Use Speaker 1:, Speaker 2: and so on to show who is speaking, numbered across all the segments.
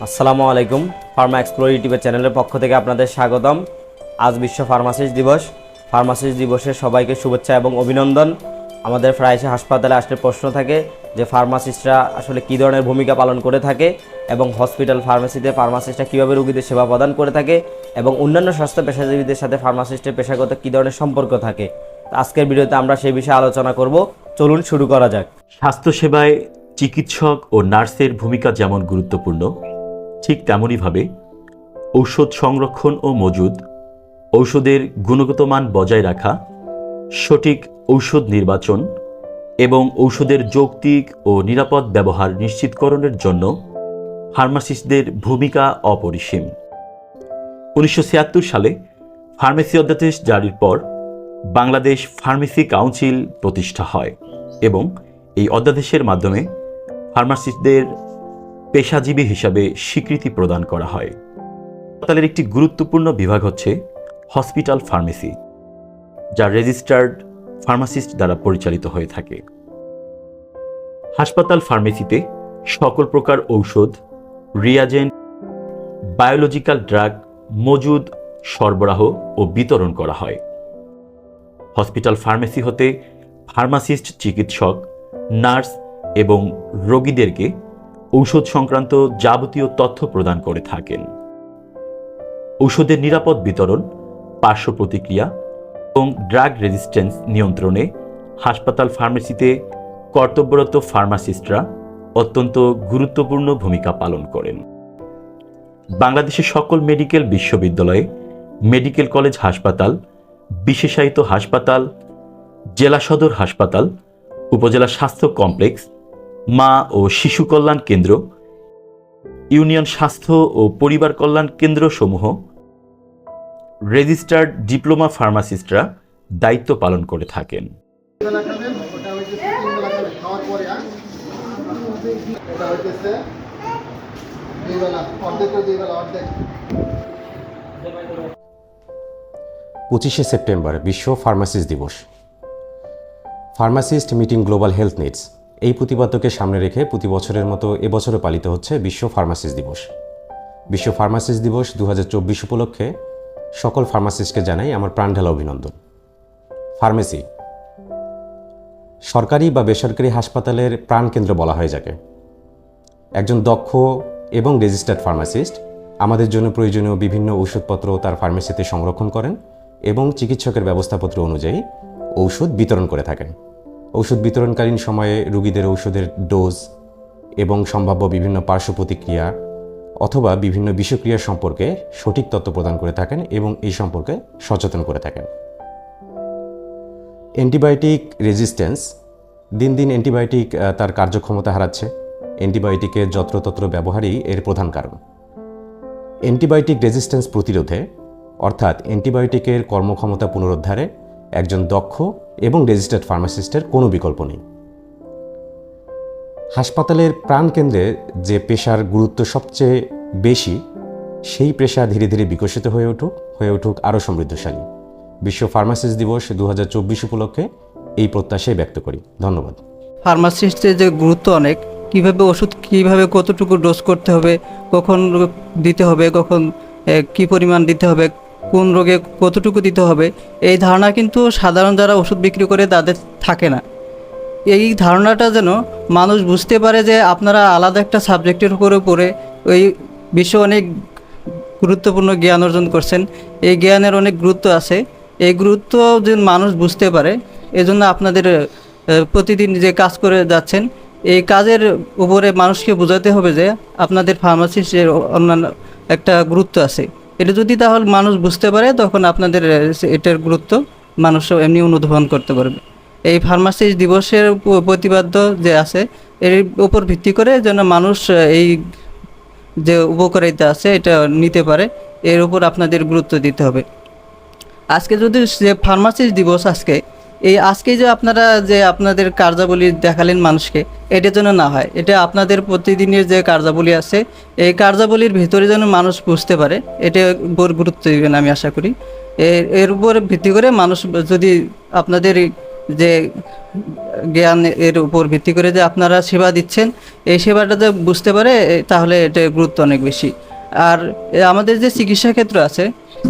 Speaker 1: আসসালামু আলাইকুম Pharma explore ইউটিউবের চ্যানেলের পক্ষ থেকে আপনাদের স্বাগতম। আজ বিশ্ব ফার্মাসিস্ট দিবস। ফার্মাসিস্ট দিবসে সবাইকে শুভেচ্ছা এবং অভিনন্দন। আমাদের প্রায়শই হাসপাতালে আসলে প্রশ্ন থাকে যে ফার্মাসিস্টরা আসলে কী ধরনের ভূমিকা পালন করে থাকে এবং হসপিটাল ফার্মেসিতে ফার্মাসিস্টরা কীভাবে রোগীদের সেবা প্রদান করে থাকে এবং অন্যান্য স্বাস্থ্য পেশাজীবীদের সাথে ফার্মাসিস্টের পেশাগত কী ধরনের সম্পর্ক থাকে। আজকের ভিডিওতে আমরা সেই বিষয়ে আলোচনা করব। চলুন শুরু করা যাক।
Speaker 2: স্বাস্থ্যসেবায় চিকিৎসক ও নার্সের ভূমিকা যেমন গুরুত্বপূর্ণ ঠিক তেমনইভাবে ঔষধ সংরক্ষণ ও মজুদ, ঔষধের গুণগত মান বজায় রাখা, সঠিক ঔষধ নির্বাচন এবং ঔষধের যৌক্তিক ও নিরাপদ ব্যবহার নিশ্চিতকরণের জন্য ফার্মাসিস্টদের ভূমিকা অপরিসীম। উনিশশো ছিয়াত্তর সালে ফার্মেসি অধ্যাদেশ জারির পর বাংলাদেশ ফার্মেসি কাউন্সিল প্রতিষ্ঠা হয় এবং এই অধ্যাদেশের মাধ্যমে ফার্মাসিস্টদের পেশাজীবী হিসাবে স্বীকৃতি প্রদান করা হয়। হাসপাতালের একটি গুরুত্বপূর্ণ বিভাগ হচ্ছে হসপিটাল ফার্মেসি, যা রেজিস্টার্ড ফার্মাসিস্ট দ্বারা পরিচালিত হয়ে থাকে। হাসপাতাল ফার্মেসিতে সকল প্রকার ঔষধ রিয়াজেন্ট বায়োলজিক্যাল ড্রাগ মজুদ সরবরাহ ও বিতরণ করা হয়। হসপিটাল ফার্মেসি হতে ফার্মাসিস্ট, চিকিৎসক, নার্স এবং রোগীদেরকে ঔষধ সংক্রান্ত যাবতীয় তথ্য প্রদান করে থাকেন। ঔষধের নিরাপদ বিতরণ, পার্শ্ব প্রতিক্রিয়া এবং ড্রাগ রেজিস্ট্যান্স নিয়ন্ত্রণে হাসপাতাল ফার্মেসিতে কর্তব্যরত ফার্মাসিস্টরা অত্যন্ত গুরুত্বপূর্ণ ভূমিকা পালন করেন। বাংলাদেশের সকল মেডিকেল বিশ্ববিদ্যালয়ে মেডিকেল কলেজ হাসপাতাল, বিশেষায়িত হাসপাতাল, জেলা সদর হাসপাতাল, উপজেলা স্বাস্থ্য কমপ্লেক্স মা ও শিশু কল্যাণ কেন্দ্র, ইউনিয়ন স্বাস্থ্য ও পরিবার কল্যাণ কেন্দ্রসমূহ, রেজিস্টার্ড ডিপ্লোমা ফার্মাসিস্টরা দায়িত্ব পালন করে থাকেন।
Speaker 3: পঁচিশে সেপ্টেম্বর বিশ্ব ফার্মাসিস্ট দিবস। Pharmacist meeting global health needs. এই প্রতিপাদ্যকে সামনে রেখে প্রতি বছরের মতো এবছরও পালিত হচ্ছে বিশ্ব ফার্মাসিস্ট দিবস। বিশ্ব ফার্মাসিস্ট দিবস দু হাজার চব্বিশ উপলক্ষে সকল ফার্মাসিস্টকে জানাই আমার প্রাণঢালা অভিনন্দন। ফার্মেসি। সরকারি বা বেসরকারি হাসপাতালের প্রাণকেন্দ্র বলা হয় যাকে। একজন দক্ষ এবং রেজিস্টার্ড ফার্মাসিস্ট আমাদের জন্য প্রয়োজনীয় বিভিন্ন ওষুধপত্র তার ফার্মেসিতে সংরক্ষণ করেন এবং চিকিৎসকের ব্যবস্থাপত্র অনুযায়ী ঔষধ বিতরণ করে থাকেন। ঔষধ বিতরণকালীন সময়ে রোগীদের ঔষধের ডোজ এবং সম্ভাব্য বিভিন্ন পার্শ্ব প্রতিক্রিয়া অথবা বিভিন্ন বিষক্রিয়া সম্পর্কে সঠিক তথ্য প্রদান করে থাকেন এবং এই সম্পর্কে সচেতন করে থাকেন। অ্যান্টিবায়োটিক রেজিস্ট্যান্স দিন দিন অ্যান্টিবায়োটিক তার কার্যক্ষমতা হারাচ্ছে। অ্যান্টিবায়োটিকের যত্রতত্র ব্যবহারই এর প্রধান কারণ। অ্যান্টিবায়োটিক রেজিস্ট্যান্স প্রতিরোধে, অর্থাৎ অ্যান্টিবায়োটিকের কর্মক্ষমতা পুনরুদ্ধারে একজন দক্ষ এবং রেজিস্টার্ড ফার্মাসিস্টের কোনো বিকল্প নেই। হাসপাতালের প্রাণকেন্দ্রে যে পেশার গুরুত্ব সবচেয়ে বেশি, সেই পেশা ধীরে ধীরে বিকশিত হয়ে উঠুক হয়ে উঠুক আরও সমৃদ্ধশালী। বিশ্ব ফার্মাসিস্ট দিবস দু হাজার চব্বিশ উপলক্ষে এই প্রত্যাশাই ব্যক্ত করি। ধন্যবাদ।
Speaker 4: ফার্মাসিস্টের যে গুরুত্ব অনেক, কীভাবে ওষুধ কীভাবে কতটুকু ডোজ করতে হবে, কখন দিতে হবে, কখন কি পরিমাণ দিতে হবে কোন রোগে কতটুকু দিতে হবে? এই ধারণা কিন্তু সাধারণ যারা ওষুধ বিক্রি করে তাদের থাকে না। এই ধারণাটা যেন মানুষ বুঝতে পারে যে আপনারা আলাদা একটা সাবজেক্টের উপরে পড়ে ওই বিশ্ব অনেক গুরুত্বপূর্ণ জ্ঞান অর্জন করছেন। এই জ্ঞানের অনেক গুরুত্ব আছে। এই গুরুত্ব যে মানুষ বুঝতে পারে, এজন্য আপনাদের প্রতিদিন যে কাজ করে যাচ্ছেন, এই কাজের উপরে মানুষকে বোঝাতে হবে যে আপনাদের ফার্মাসিস্টের অন্যান্য একটা গুরুত্ব আছে। এটা যদি তাহলে মানুষ বুঝতে পারে, তখন আপনাদের এটার গুরুত্ব মানুষ এমনি অনুধাবন করতে পারবে। এই ফার্মাসিস্ট দিবসের প্রতিবাদ্য যে আছে, এর উপর ভিত্তি করে যেন মানুষ এই যে উপকারিতা আছে, এটা নিতে পারে, এর উপর আপনাদের গুরুত্ব দিতে হবে। আজকে যদি যে ফার্মাসিস্ট দিবস আজকে এই আজকে যে আপনারা যে আপনাদের কার্যাবলী দেখালেন মানুষকে এটার জন্য না হয়। এটা আপনাদের প্রতিদিনের যে কার্যাবলী আছে, এই কার্যাবলীর ভিতরে যেন মানুষ বুঝতে পারে, এটা গুরুত্ব দেবেন আমি আশা করি। এর এর উপর ভিত্তি করে মানুষ যদি আপনাদের যে জ্ঞান, এর উপর ভিত্তি করে যে আপনারা সেবা দিচ্ছেন, এই সেবাটা যে বুঝতে পারে তাহলে এটা গুরুত্ব অনেক বেশি। আর আমাদের যে চিকিৎসা ক্ষেত্র আছে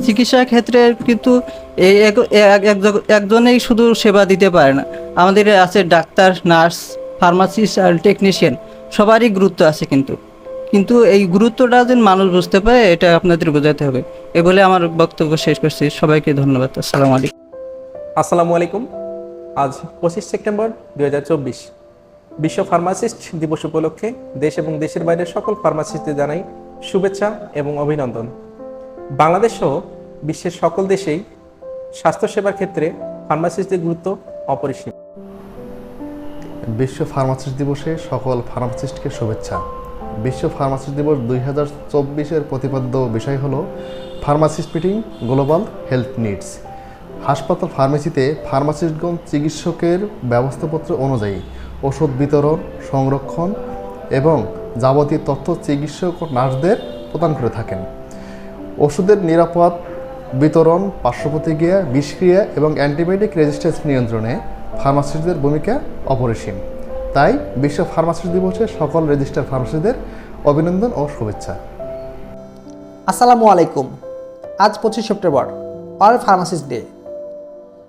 Speaker 4: চিকিৎসা ক্ষেত্রে কিন্তু একজনেই শুধু সেবা দিতে পারে না। আমাদের আছে ডাক্তার, নার্স, ফার্মাসিস্ট আর টেকনিশিয়ান, সবারই গুরুত্ব আছে কিন্তু। কিন্তু এই গুরুত্বটা যেন মানুষ বুঝতে পারে, এটা আপনাদের বোঝাতে হবে। এ বলে আমার বক্তব্য শেষ করছি। সবাইকে ধন্যবাদ। আসসালামু আলাইকুম।
Speaker 5: আসসালামু আলাইকুম। আজ পঁচিশ সেপ্টেম্বর দুই বিশ্ব ফার্মাসিস্ট দিবস উপলক্ষে দেশ এবং দেশের বাইরে সকল ফার্মাসিস্টদের জানাই শুভেচ্ছা এবং অভিনন্দন। বাংলাদেশ সহ বিশ্বের সকল দেশেই স্বাস্থ্যসেবার ক্ষেত্রে ফার্মাসিস্টদের গুরুত্ব অপরিসীম।
Speaker 6: বিশ্ব ফার্মাসিস্ট দিবসে সকল ফার্মাসিস্টকে শুভেচ্ছা। বিশ্ব ফার্মাসিস্ট দিবস দুই হাজার চব্বিশের প্রতিপাদ্য বিষয় হল pharmacist meeting global health needs হাসপাতাল ফার্মেসিতে ফার্মাসিস্টগণ চিকিৎসকের ব্যবস্থাপত্র অনুযায়ী ওষুধ বিতরণ, সংরক্ষণ এবং যাবতীয় তথ্য চিকিৎসক ও নার্সদের প্রদান করে থাকেন। ওষুধের নিরাপদ বিতরণ, পার্শ্বপ্রতিক্রিয়া, বিষক্রিয়া এবং অ্যান্টিবায়োটিক রেজিস্ট্যান্স নিয়ন্ত্রণে ফার্মাসিস্টদের ভূমিকা অপরিসীম। তাই বিশ্ব ফার্মাসিস্ট দিবসে সকল রেজিস্টার ফার্মাসিস্টদের অভিনন্দন ও শুভেচ্ছা।
Speaker 7: আসসালামু আলাইকুম। আজ পঁচিশ সেপ্টেম্বর অল ফার্মাসিস্ট ডে।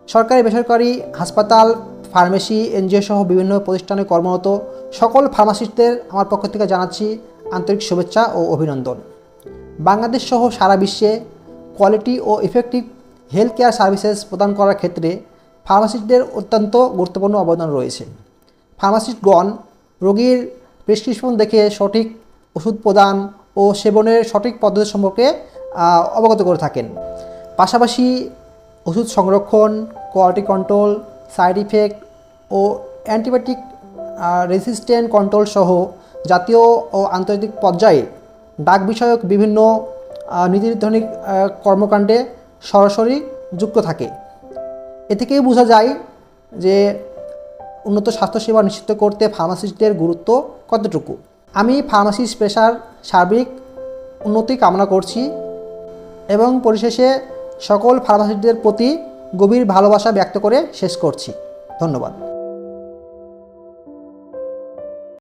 Speaker 7: সরকারি, বেসরকারি, হাসপাতাল, ফার্মেসি এনজিও সহ বিভিন্ন প্রতিষ্ঠানে কর্মরত সকল ফার্মাসিস্টদের আমার পক্ষ থেকে জানাচ্ছি আন্তরিক শুভেচ্ছা ও অভিনন্দন। বাংলাদেশ সহ সারা বিশ্বে কোয়ালিটি ও ইফেক্টিভ হেলথ কেয়ার সার্ভিসেস প্রদান করার ক্ষেত্রে ফার্মাসিস্টদের অত্যন্ত গুরুত্বপূর্ণ অবদান রয়েছে। ফার্মাসিস্টগণ রোগীর প্রেসক্রিপশন দেখে সঠিক ওষুধ প্রদান ও সেবনের সঠিক পদ্ধতি সম্পর্কে অবগত করে থাকেন। পাশাপাশি ওষুধ সংরক্ষণ কোয়ালিটি কন্ট্রোল সাইড ইফেক্ট ও অ্যান্টিবায়োটিক রেসিস্ট্যান্ট কন্ট্রোল সহ জাতীয় ও আন্তর্জাতিক পর্যায়ে ডাক বিষয়ক বিভিন্ন নীতি নির্ধারণিক আহ, কর্মকাণ্ডে সরাসরি যুক্ত থাকে। এ থেকেই বোঝা যায় যে উন্নত স্বাস্থ্যসেবা নিশ্চিত করতে ফার্মাসিস্টদের গুরুত্ব কতটুকু। আমি ফার্মাসিস্ট পেশার সার্বিক উন্নতি কামনা করছি এবং পরিশেষে সকল ফার্মাসিস্টদের প্রতি গভীর ভালোবাসা ব্যক্ত করে শেষ করছি। ধন্যবাদ।